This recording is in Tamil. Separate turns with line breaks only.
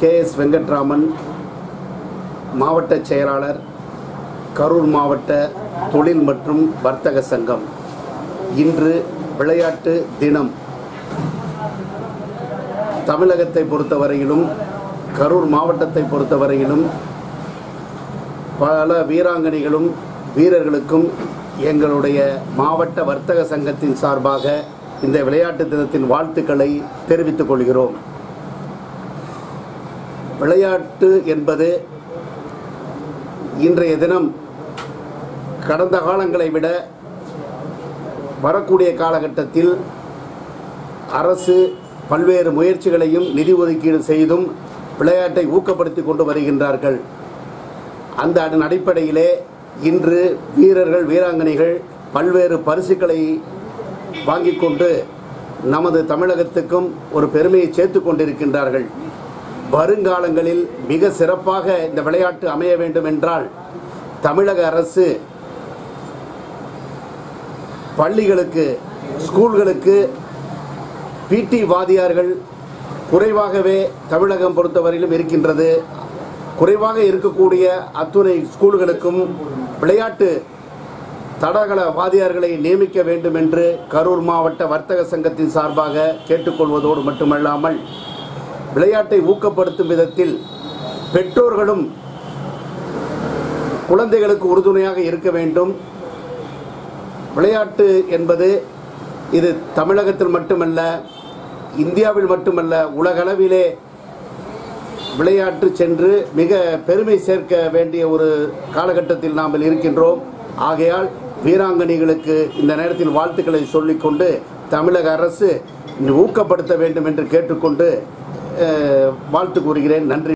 கே எஸ் வெங்கட்ராமன் மாவட்ட செயலாளர் கரூர் மாவட்ட தொழில் மற்றும் வர்த்தக சங்கம். இன்று விளையாட்டு தினம். தமிழகத்தை பொறுத்தவரையிலும் கரூர் மாவட்டத்தை பொறுத்தவரையிலும் பல வீராங்கனைகளும் வீரர்களுக்கும் எங்களுடைய மாவட்ட வர்த்தக சங்கத்தின் சார்பாக இந்த விளையாட்டு தினத்தின் வாழ்த்துக்களை தெரிவித்துக் கொள்கிறோம். விளையாட்டு என்பது இன்றைய தினம் கடந்த காலங்களை விட வரக்கூடிய காலகட்டத்தில் அரசு பல்வேறு முயற்சிகளையும் நிதி ஒதுக்கீடு செய்தும் விளையாட்டை ஊக்கப்படுத்தி கொண்டு வருகின்றார்கள். அந்த அதன் அடிப்படையிலே இன்று வீரர்கள் வீராங்கனைகள் பல்வேறு பரிசுகளை வாங்கிக் கொண்டு நமது தமிழகத்துக்கும் ஒரு பெருமையை சேர்த்து கொண்டிருக்கின்றார்கள். வருங்காலங்களில் மிக சிறப்பாக இந்த விளையாட்டு அமைய வேண்டும் என்றால் தமிழக அரசு பள்ளிகளுக்கு ஸ்கூல்களுக்கு பிடி வாதியார்கள் குறைவாகவே தமிழகம் பொறுத்தவரையிலும் இருக்கின்றது. குறைவாக இருக்கக்கூடிய அத்துணை ஸ்கூல்களுக்கும் விளையாட்டு தடகள வாதியார்களை நியமிக்க வேண்டும் என்று கரூர் மாவட்ட வர்த்தக சங்கத்தின் சார்பாக கேட்டுக்கொள்வதோடு மட்டுமல்லாமல் விளையாட்டை ஊக்கப்படுத்தும் விதத்தில் பெற்றோர்களும் குழந்தைகளுக்கு உறுதுணையாக இருக்க வேண்டும். விளையாட்டு என்பது இது தமிழகத்தில் மட்டுமல்ல இந்தியாவில் மட்டுமல்ல உலகளவிலே விளையாட்டு சென்று மிக பெருமை சேர்க்க வேண்டிய ஒரு காலகட்டத்தில் நாம் இருக்கின்றோம். ஆகையால் வீராங்கனைகளுக்கு இந்த நேரத்தில் வாழ்த்துக்களை சொல்லிக்கொண்டு தமிழக அரசு ஊக்கப்படுத்த வேண்டும் என்று கேட்டுக்கொண்டு வாழ்த்து கூறுகிறேன். நன்றி.